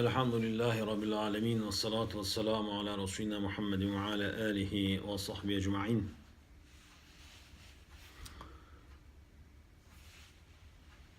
Elhamdülillahi Rabbil alemin ve salatu ve selamu ala Resulina Muhammedin ve ala alihi ve sahbihi ecma'in.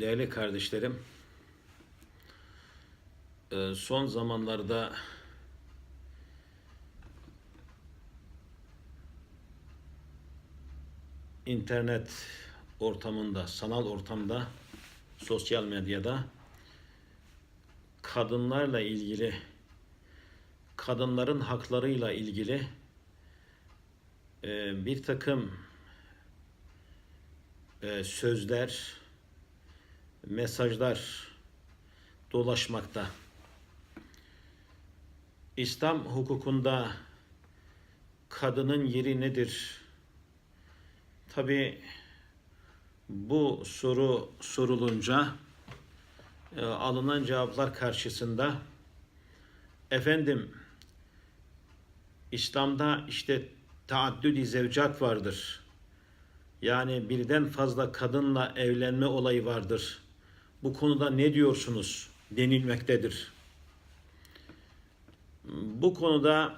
Değerli kardeşlerim, e, son zamanlarda internet ortamında, sanal ortamda, sosyal medyada kadınlarla ilgili, kadınların haklarıyla ilgili e, bir takım e, sözler, mesajlar dolaşmakta. İslam hukukunda kadının yeri nedir? Tabi bu soru sorulunca e, alınan cevaplar karşısında efendim İslam'da işte taaddüd-i zevcat vardır. Yani birden fazla kadınla evlenme olayı vardır. Bu konuda ne diyorsunuz denilmektedir. Bu konuda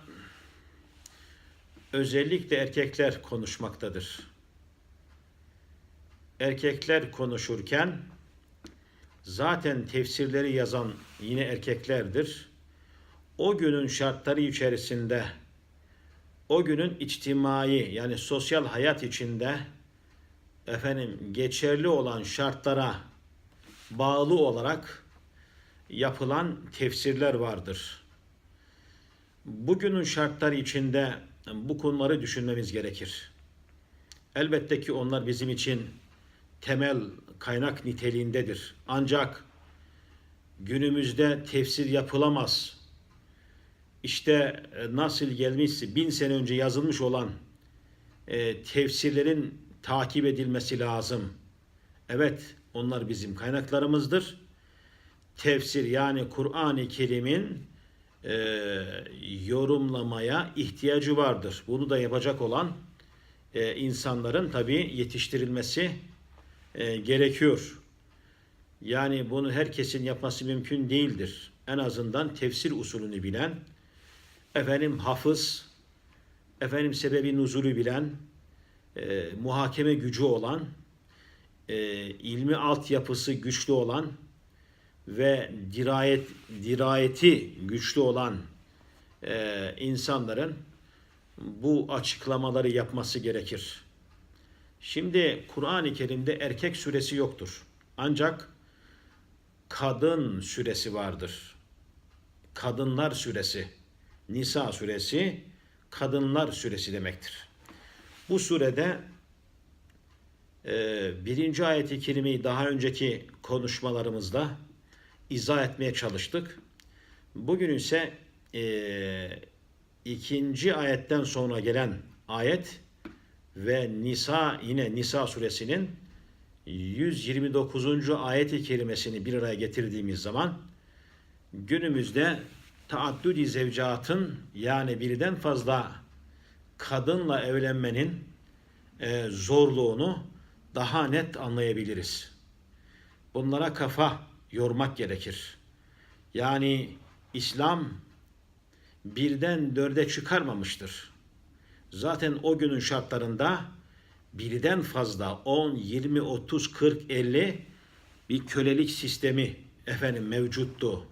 özellikle erkekler konuşmaktadır. Erkekler konuşurken zaten tefsirleri yazan yine erkeklerdir. O günün şartları içerisinde o günün içtimai yani sosyal hayat içinde efendim geçerli olan şartlara bağlı olarak yapılan tefsirler vardır. Bugünün şartları içinde bu konuları düşünmemiz gerekir. Elbette ki onlar bizim için temel kaynak niteliğindedir. Ancak günümüzde tefsir yapılamaz. İşte e, nasıl gelmişse bin sene önce yazılmış olan e, tefsirlerin takip edilmesi lazım. Evet onlar bizim kaynaklarımızdır. Tefsir yani Kur'an-ı Kerim'in e, yorumlamaya ihtiyacı vardır. Bunu da yapacak olan e, insanların tabi yetiştirilmesi e, gerekiyor. Yani bunu herkesin yapması mümkün değildir. En azından tefsir usulünü bilen, efendim hafız, efendim sebebi nuzulü bilen, e, muhakeme gücü olan, e, ilmi altyapısı güçlü olan ve dirayet dirayeti güçlü olan e, insanların bu açıklamaları yapması gerekir. Şimdi Kur'an-ı Kerim'de erkek süresi yoktur. Ancak kadın süresi vardır. Kadınlar süresi, Nisa suresi, kadınlar süresi demektir. Bu surede e, birinci ayeti kerimeyi daha önceki konuşmalarımızda izah etmeye çalıştık. Bugün ise e, ikinci ayetten sonra gelen ayet ve Nisa yine Nisa suresinin 129. ayeti kerimesini bir araya getirdiğimiz zaman günümüzde taaddüd-i zevcatın yani birden fazla kadınla evlenmenin e, zorluğunu daha net anlayabiliriz. Bunlara kafa yormak gerekir. Yani İslam birden dörde çıkarmamıştır. Zaten o günün şartlarında birden fazla 10, 20, 30, 40, 50 bir kölelik sistemi efendim mevcuttu.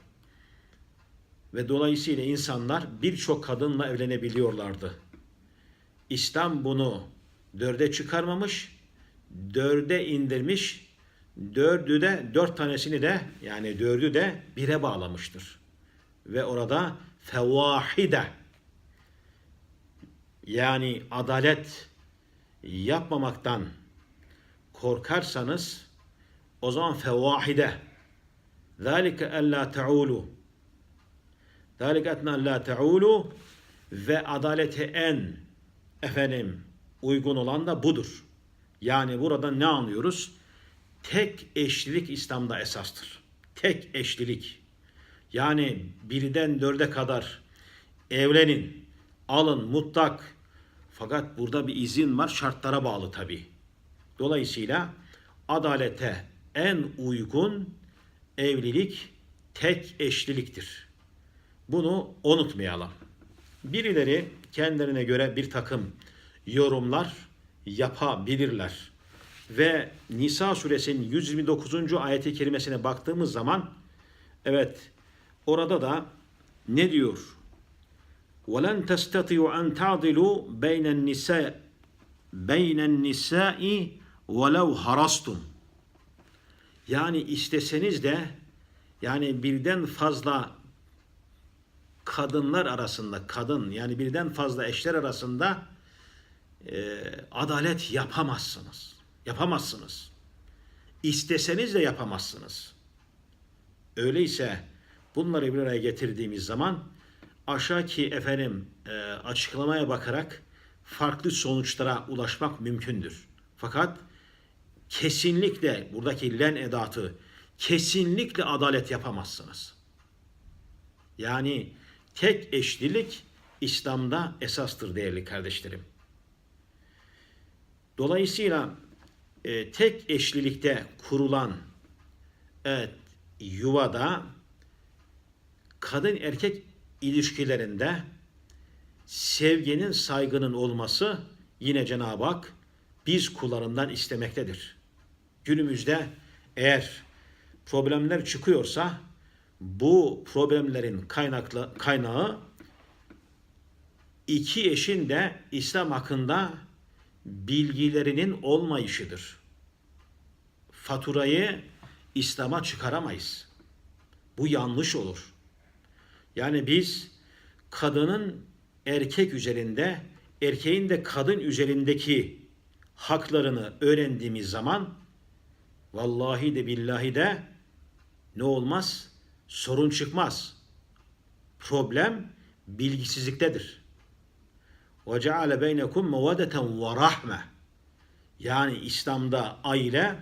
Ve dolayısıyla insanlar birçok kadınla evlenebiliyorlardı. İslam bunu dörde çıkarmamış, dörde indirmiş, dördü de dört tanesini de yani dördü de bire bağlamıştır. Ve orada fevahide yani adalet yapmamaktan korkarsanız o zaman fevahide ذَٰلِكَ أَلَّا تَعُولُوا ذَٰلِكَ اَتْنَا أَلَّا تَعُولُوا ve adalete en efendim uygun olan da budur. Yani burada ne anlıyoruz? Tek eşlilik İslam'da esastır. Tek eşlilik. Yani birden dörde kadar evlenin, alın mutlak. fakat burada bir izin var şartlara bağlı tabi. Dolayısıyla adalete en uygun evlilik tek eşliliktir. Bunu unutmayalım. Birileri kendilerine göre bir takım yorumlar yapabilirler. Ve Nisa suresinin 129. ayeti kerimesine baktığımız zaman evet orada da ne diyor? وَلَنْ تَسْتَطِعُوا أَنْ تَعْضِلُوا بَيْنَ النِّسَاءِ بَيْنَ النِّسَاءِ وَلَوْ هَرَسْتُمْ Yani isteseniz de yani birden fazla kadınlar arasında kadın yani birden fazla eşler arasında e, adalet yapamazsınız. Yapamazsınız. İsteseniz de yapamazsınız. Öyleyse bunları bir araya getirdiğimiz zaman aşağı ki efendim e, açıklamaya bakarak farklı sonuçlara ulaşmak mümkündür. Fakat kesinlikle buradaki len edatı kesinlikle adalet yapamazsınız. Yani tek eşlilik İslam'da esastır değerli kardeşlerim. Dolayısıyla e, tek eşlilikte kurulan evet, yuvada kadın erkek ilişkilerinde sevginin, saygının olması yine Cenab-ı Hak biz kullarından istemektedir. Günümüzde eğer problemler çıkıyorsa bu problemlerin kaynaklı kaynağı iki eşin de İslam hakkında bilgilerinin olmayışıdır. Faturayı İslam'a çıkaramayız. Bu yanlış olur. Yani biz kadının erkek üzerinde, erkeğin de kadın üzerindeki haklarını öğrendiğimiz zaman vallahi de billahi de ne olmaz? Sorun çıkmaz. Problem bilgisizliktedir. Ve ceale beynekum rahme. Yani İslam'da aile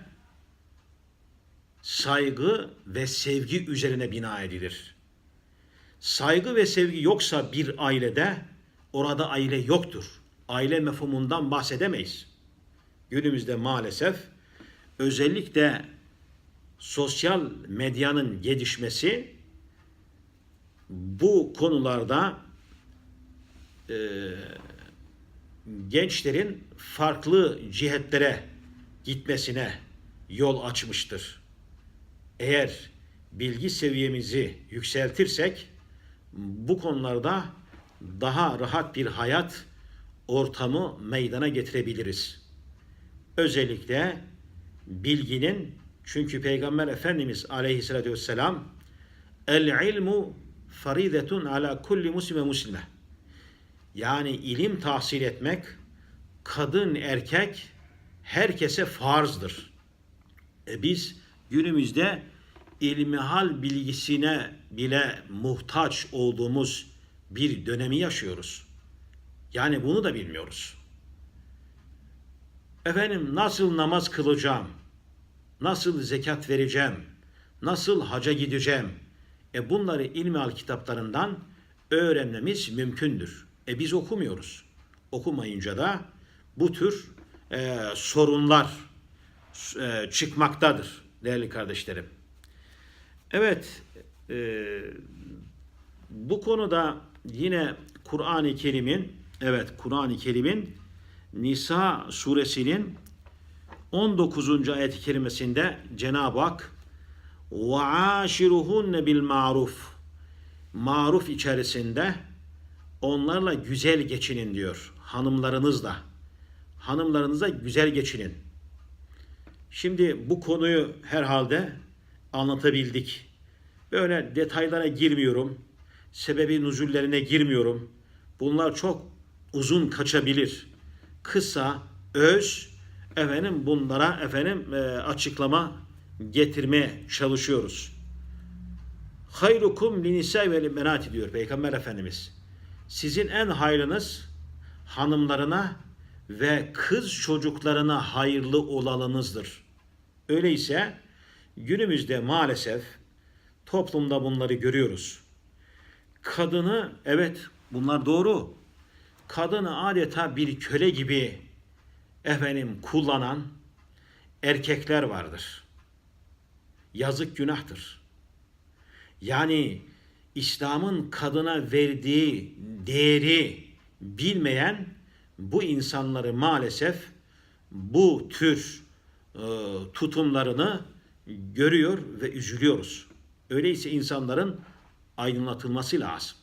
saygı ve sevgi üzerine bina edilir. Saygı ve sevgi yoksa bir ailede orada aile yoktur. Aile mefhumundan bahsedemeyiz. Günümüzde maalesef özellikle sosyal medyanın gelişmesi bu konularda e, gençlerin farklı cihetlere gitmesine yol açmıştır. Eğer bilgi seviyemizi yükseltirsek bu konularda daha rahat bir hayat ortamı meydana getirebiliriz. Özellikle bilginin çünkü Peygamber Efendimiz aleyhissalatü vesselam el ilmu faridetun ala kulli muslime muslime yani ilim tahsil etmek kadın erkek herkese farzdır. E biz günümüzde ilmihal bilgisine bile muhtaç olduğumuz bir dönemi yaşıyoruz. Yani bunu da bilmiyoruz. Efendim nasıl namaz kılacağım? Nasıl zekat vereceğim? Nasıl haca gideceğim? E bunları ilmihal kitaplarından öğrenmemiz mümkündür. E biz okumuyoruz. Okumayınca da bu tür e, sorunlar e, çıkmaktadır değerli kardeşlerim. Evet, e, bu konuda yine Kur'an-ı Kerim'in, evet Kur'an-ı Kerim'in Nisa suresinin 19. ayet-i kerimesinde Cenab-ı Hak وَعَاشِرُهُنَّ بِالْمَعْرُفِ Maruf içerisinde onlarla güzel geçinin diyor. Hanımlarınızla. Hanımlarınıza güzel geçinin. Şimdi bu konuyu herhalde anlatabildik. Böyle detaylara girmiyorum. Sebebi nuzullerine girmiyorum. Bunlar çok uzun kaçabilir. Kısa, öz, efendim bunlara efendim e, açıklama getirmeye çalışıyoruz. Hayrukum linisa ve menati diyor Peygamber Efendimiz. Sizin en hayrınız hanımlarına ve kız çocuklarına hayırlı olanınızdır. Öyleyse günümüzde maalesef toplumda bunları görüyoruz. Kadını evet bunlar doğru. Kadını adeta bir köle gibi efendim kullanan erkekler vardır. Yazık günahtır. Yani İslam'ın kadına verdiği değeri bilmeyen bu insanları maalesef bu tür e, tutumlarını görüyor ve üzülüyoruz. Öyleyse insanların aydınlatılması lazım.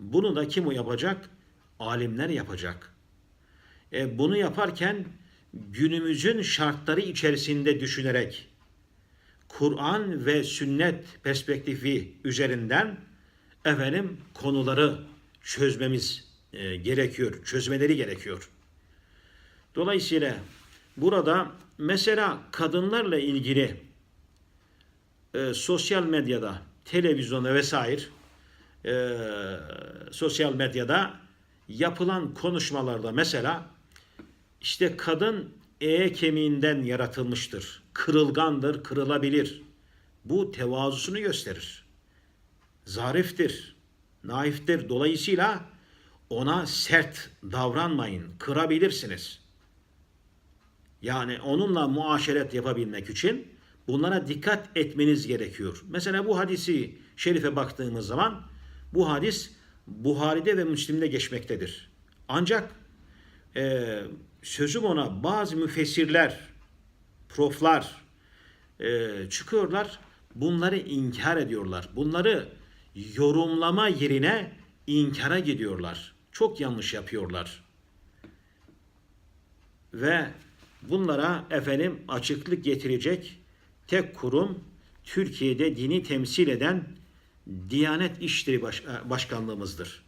Bunu da kim yapacak? Alimler yapacak. E, bunu yaparken günümüzün şartları içerisinde düşünerek Kur'an ve sünnet perspektifi üzerinden efendim konuları çözmemiz e, gerekiyor, çözmeleri gerekiyor. Dolayısıyla burada mesela kadınlarla ilgili e, sosyal medyada, televizyonda vesaire e, sosyal medyada yapılan konuşmalarda mesela işte kadın e kemiğinden yaratılmıştır. Kırılgandır, kırılabilir. Bu tevazusunu gösterir. Zariftir, naiftir. Dolayısıyla ona sert davranmayın, kırabilirsiniz. Yani onunla muaşeret yapabilmek için bunlara dikkat etmeniz gerekiyor. Mesela bu hadisi şerife baktığımız zaman bu hadis Buhari'de ve Müslim'de geçmektedir. Ancak e, sözüm ona bazı müfessirler, proflar e, çıkıyorlar, bunları inkar ediyorlar. Bunları yorumlama yerine inkara gidiyorlar. Çok yanlış yapıyorlar. Ve bunlara efendim açıklık getirecek tek kurum Türkiye'de dini temsil eden Diyanet İşleri e, Başkanlığımızdır.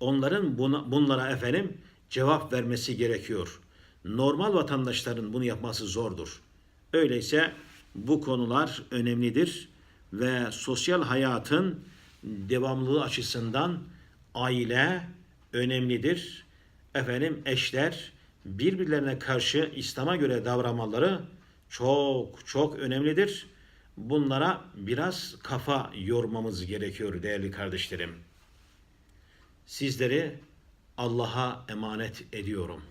Onların buna, bunlara efendim cevap vermesi gerekiyor. Normal vatandaşların bunu yapması zordur. Öyleyse bu konular önemlidir ve sosyal hayatın devamlılığı açısından aile önemlidir. Efendim eşler birbirlerine karşı İslam'a göre davranmaları çok çok önemlidir. Bunlara biraz kafa yormamız gerekiyor değerli kardeşlerim. Sizleri Allah'a emanet ediyorum.